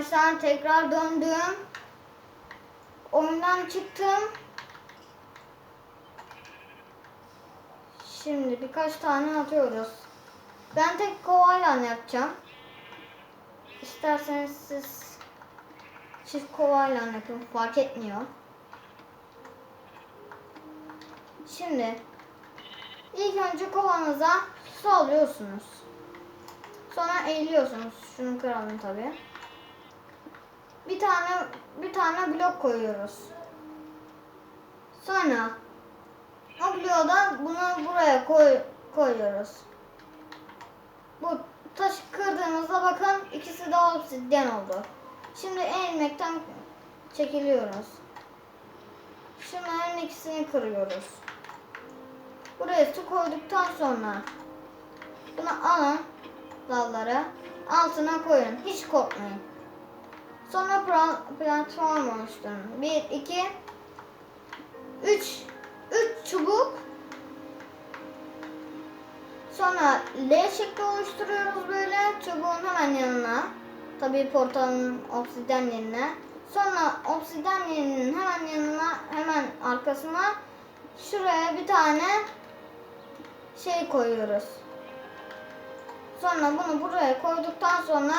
arkadaşlar tekrar döndüm. Oyundan çıktım. Şimdi birkaç tane atıyoruz. Ben tek kovayla yapacağım. İsterseniz siz çift kovayla yapın fark etmiyor. Şimdi ilk önce kovanıza su alıyorsunuz. Sonra eğiliyorsunuz. Şunu kıralım tabi. Bir tane bir tane blok koyuyoruz. Sonra o bloğu da bunu buraya koy, koyuyoruz. Bu taşı kırdığımızda bakın ikisi de obsidyen oldu. Şimdi eğilmekten çekiliyoruz. Şunların ikisini kırıyoruz. Buraya su koyduktan sonra bunu alın dalları altına koyun. Hiç korkmayın. Sonra platform oluşturun. 1, 2, 3, 3 çubuk. Sonra L şekli oluşturuyoruz böyle çubuğun hemen yanına. Tabii portalın obsidyen yerine. Sonra obsidyen yerinin hemen yanına, hemen arkasına şuraya bir tane şey koyuyoruz. Sonra bunu buraya koyduktan sonra